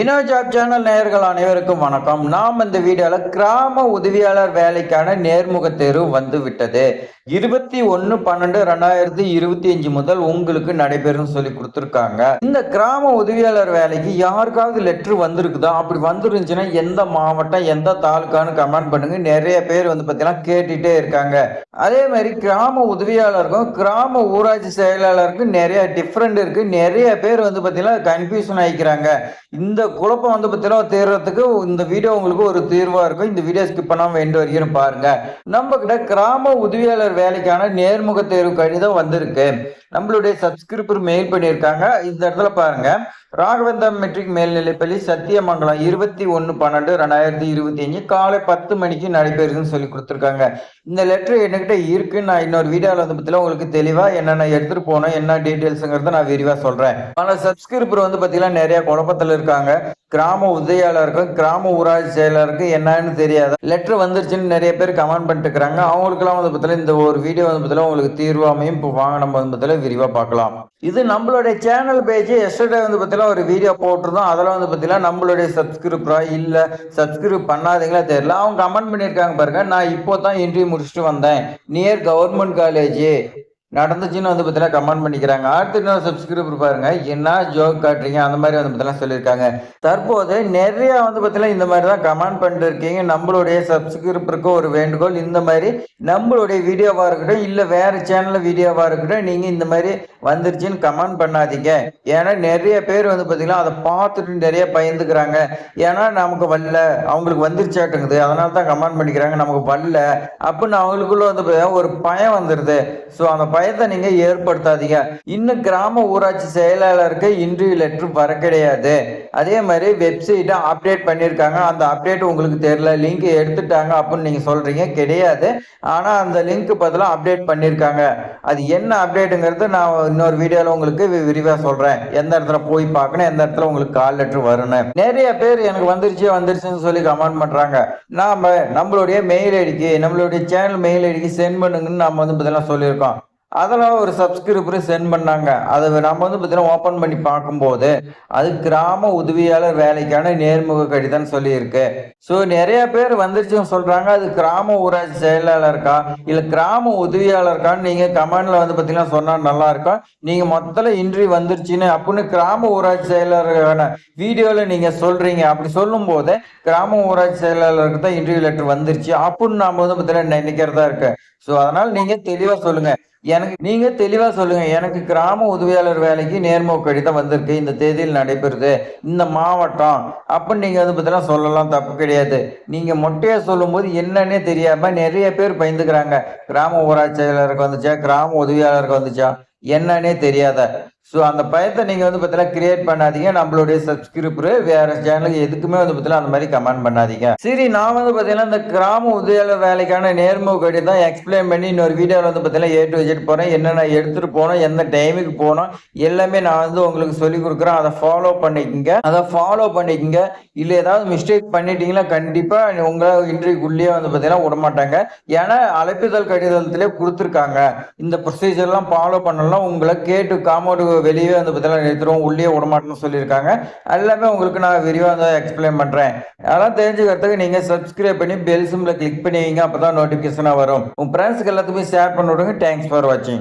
Vino job channel நேயர்கள் அனைவருக்கும் வணக்கம். நாம் இந்த வீடியோவில் கிராம உதவியாளர் வேலைக்கான நேர்முக தேர்வு வந்து விட்டது இருபத்தி ஒன்று பன்னெண்டு ரெண்டாயிரத்தி இருபத்தி அஞ்சு முதல் உங்களுக்கு நடைபெறும் சொல்லி கொடுத்துருக்காங்க. இந்த கிராம உதவியாளர் வேலைக்கு யாருக்காவது லெட்ரு வந்திருக்குதா? அப்படி வந்துருந்துச்சுன்னா எந்த மாவட்டம் எந்த தாலுக்கான்னு கமெண்ட் பண்ணுங்க. நிறைய பேர் வந்து பார்த்தீங்கன்னா கேட்டுட்டே இருக்காங்க. அதே மாதிரி கிராம உதவியாளருக்கும் கிராம ஊராட்சி செயலாளருக்கும் நிறைய டிஃப்ரெண்ட் இருக்கு. நிறைய பேர் வந்து பார்த்தீங்கன்னா கன்ஃபியூஷன் ஆகிக்கிறாங்க இந்த குழப்பம் வந்து பார்த்தீங்கன்னா தீர்றதுக்கு இந்த வீடியோ உங்களுக்கு ஒரு தீர்வாக இருக்கும். இந்த வீடியோ ஸ்கிப் பண்ணாமல் வேண்டு வரைக்கும் பாருங்க. நம்ம கிட்ட கிராம உதவியாளர் வேலைக்கான நேர்முக தேர்வு கடிதம் வந்திருக்கு. நம்மளுடைய சப்ஸ்கிரிப்பர் மெயில் பண்ணியிருக்காங்க. இந்த இடத்துல பாருங்க. ராகவேந்தா மெட்ரிக் மேல்நிலைப்பள்ளி சத்தியமங்கலம் இருபத்தி ஒன்று பன்னெண்டு ரெண்டாயிரத்தி இருபத்தி அஞ்சு காலை பத்து மணிக்கு நடைபெறுதுன்னு சொல்லி கொடுத்துருக்காங்க. இந்த லெட்டர் என்கிட்ட இருக்குன்னு நான் இன்னொரு வீடியோவில் வந்து பத்தில உங்களுக்கு தெளிவா என்னென்ன எடுத்துட்டு போனோம் என்ன டீட்டெயில்ஸுங்கிறத நான் விரிவா சொல்றேன். ஆனால் சப்ஸ்கிரிப்பர் வந்து பார்த்தீங்கன்னா நிறைய குழப்பத்தில் இருக்காங்க. கிராம உதவியாளருக்கும் கிராம ஊராட்சி செயலருக்கும் என்னன்னு தெரியாத. லெட்டர் வந்துருச்சுன்னு நிறைய பேர் கமெண்ட் பண்ணிட்டு இருக்கிறாங்க அவங்களுக்குலாம் வந்து பார்த்தீங்கன்னா இந்த ஒரு வீடியோ வந்து பார்த்தீங்கன்னா உங்களுக்கு தீர்வாமையும் இப்போ வாங்க நம்ம வந்து பார்த்தீங்கன்னா விரிவாக பார்க்கலாம். இது நம்மளுடைய சேனல் பேஜ் எஸ்டர்டே வந்து பார்த்தீங்கன்னா ஒரு வீடியோ போட்டிருந்தோம். அதெல்லாம் வந்து பார்த்தீங்கன்னா நம்மளுடைய சப்ஸ்கிரிப்பரா இல்லை சப்ஸ்கிரைப் பண்ணாதீங்களா தெரியல. அவங்க கமெண்ட் பண்ணியிருக்காங்க பாருங்க. நான் இப்போ தான் இன்டர்வியூ முடிச்சுட்டு வந்தேன். நியர் கவர்மெண்ட் காலேஜ் நடந்துச்சுன்னு வந்து பார்த்தீங்கன்னா கமெண்ட் பண்ணிக்கிறாங்க. அடுத்து இன்னொரு சப்ஸ்கிரைபர் பாருங்க. என்ன ஜோக் காட்டுறீங்க? அந்த மாதிரி வந்து பார்த்தீங்கன்னா சொல்லியிருக்காங்க. தற்போது நிறைய வந்து பார்த்தீங்கன்னா இந்த மாதிரி தான் கமெண்ட் பண்ணிட்டு இருக்கீங்க. நம்மளுடைய சப்ஸ்கிரைபருக்கு ஒரு வேண்டுகோள். இந்த மாதிரி நம்மளுடைய வீடியோவாக இருக்கட்டும் இல்லை வேற சேனலில் வீடியோவாக இருக்கட்டும் நீங்கள் இந்த மாதிரி வந்துருச்சுன்னு கமெண்ட் பண்ணாதீங்க. ஏன்னா நிறைய பேர் வந்து பார்த்தீங்கன்னா அதை பார்த்துட்டு நிறைய பயந்துக்கிறாங்க. ஏன்னா நமக்கு வரல. அவங்களுக்கு வந்துருச்சாட்டுங்குது. அதனால தான் கமெண்ட் பண்ணிக்கிறாங்க. நமக்கு வரல. அப்படின்னு அவங்களுக்குள்ள வந்து பார்த்தீங்கன்னா ஒரு பயம் வந்துடுது ஸோ அந்த பயத்தை நீங்கள் ஏற்படுத்தாதீங்க. இன்னும் கிராம ஊராட்சி செயலாளருக்கு இன்டர்வியூ லெட்டர் வர கிடையாது. அதே மாதிரி வெப்சைட்டை அப்டேட் பண்ணியிருக்காங்க. அந்த அப்டேட் உங்களுக்கு தெரியல. லிங்க் எடுத்துட்டாங்க அப்படின்னு நீங்கள் சொல்கிறீங்க கிடையாது. ஆனால் அந்த லிங்க் பதிலாக அப்டேட் பண்ணியிருக்காங்க. அது என்ன அப்டேட்டுங்கிறது நான் இன்னொரு வீடியோவில் உங்களுக்கு விரிவாக சொல்கிறேன் எந்த இடத்துல போய் பார்க்கணும் எந்த இடத்துல உங்களுக்கு கால் லெட்டர் வரும்னு நிறைய பேர் எனக்கு வந்துருச்சு வந்துருச்சுன்னு சொல்லி கமெண்ட் பண்ணுறாங்க நாம் நம்மளுடைய மெயில் ஐடிக்கு நம்மளுடைய சேனல் மெயில் ஐடிக்கு சென்ட் பண்ணுங்கன்னு நம்ம வந்து பார்த்தீங்கன்னா சொல்லியிருக்கோம். அதெல்லாம் ஒரு சப்ஸ்கிரிப்பர் சென்ட் பண்ணாங்க. அதை நம்ம வந்து பார்த்தீங்கன்னா ஓப்பன் பண்ணி பார்க்கும்போது அது கிராம உதவியாளர் வேலைக்கான நேர்முக கடிதம் சொல்லியிருக்கு. ஸோ நிறைய பேர் வந்துருச்சுன்னு சொல்றாங்க. அது கிராம ஊராட்சி செயலாளருக்கா இல்லை கிராம உதவியாளருக்கான்னு நீங்க கமெண்ட்ல வந்து பார்த்தீங்கன்னா சொன்னா நல்லா இருக்கும் நீங்க மொத்தத்தில் இன்ட்ரி வந்துருச்சுன்னு அப்படின்னு கிராம ஊராட்சி செயலாளருக்கான வீடியோவில் நீங்க சொல்றீங்க. அப்படி சொல்லும் போது கிராம ஊராட்சி செயலாளருக்கு தான் இன்டர்வியூ லெட்டர் வந்துருச்சு. அப்படின்னு நாம வந்து பார்த்தீங்கன்னா நினைக்கிறதா இருக்கு. ஸோ அதனால நீங்க தெளிவா சொல்லுங்க. எனக்கு நீங்க தெளிவா சொல்லுங்க. எனக்கு கிராம உதவியாளர் வேலைக்கு நேர்முக கடிதம் வந்திருக்கு. இந்த தேதியில் நடைபெறுது. இந்த மாவட்டம். அப்படின்னு நீங்க வந்து பார்த்தீங்கன்னா சொல்லலாம். தப்பு கிடையாது. நீங்க மொட்டையா சொல்லும்போது என்னன்னே தெரியாம நிறைய பேர் பயந்துக்கிறாங்க. கிராம ஊராட்சியாளருக்கு வந்துச்சா? கிராம உதவியாளருக்கு வந்துச்சா? என்னன்னே தெரியாத. ஸோ அந்த பயத்தை நீங்கள் வந்து பார்த்தீங்கன்னா கிரியேட் பண்ணாதீங்க. நம்மளுடைய சப்ஸ்கிரிப்பர் வேற சேனலுக்கு எதுக்குமே வந்து பார்த்தீங்கன்னா அந்த மாதிரி கமெண்ட் பண்ணாதீங்க. சரி நான் வந்து பார்த்தீங்கன்னா இந்த கிராம உதவியாளர் வேலைக்கான நேர்முக கடி தான் எக்ஸ்பிளைன் பண்ணி இன்னொரு வீடியோவில் வந்து பார்த்தீங்கன்னா ஏ டு வச்சுட்டு போகிறேன் என்னென்ன எடுத்துகிட்டு போனோம் எந்த டைமுக்கு போனோம் எல்லாமே நான் வந்து உங்களுக்கு சொல்லி கொடுக்குறேன். அதை ஃபாலோ பண்ணிக்கோங்க. அதை ஃபாலோ பண்ணிக்கோங்க. இல்லை ஏதாவது மிஸ்டேக் பண்ணிட்டீங்கன்னா கண்டிப்பாக உங்களை இன்டர்வியூக்குள்ளேயே வந்து பார்த்தீங்கன்னா விட மாட்டாங்க ஏன்னா அழைப்புதல் கடிதத்திலே கொடுத்துருக்காங்க. இந்த ப்ரொசீஜர்லாம் ஃபாலோ பண்ணலாம் உங்களை கேட்டு காமௌண்ட் வெளியே அந்த பார்த்தீங்கன்னா நிறுத்துறோம் உள்ளே விடமாட்டேன்னு சொல்லியிருக்காங்க. எல்லாமே உங்களுக்கு நான் விரிவாக இருந்தால் எக்ஸ்பிளைன் பண்ணுறேன் அதெல்லாம் தெரிஞ்சுக்கிறதுக்கு நீங்கள் சப்ஸ்கிரைப் பண்ணி பெல் சிம்மில் கிளிக் பண்ணி வைங்க அப்போ தான் நோட்டிஃபிகேஷனாக வரும். உங்கள் ஃப்ரெண்ட்ஸுக்கு எல்லாத்துக்குமே ஷேர் பண்ணி விடுங்க. தேங்க்ஸ் ஃபார் வாட்சிங்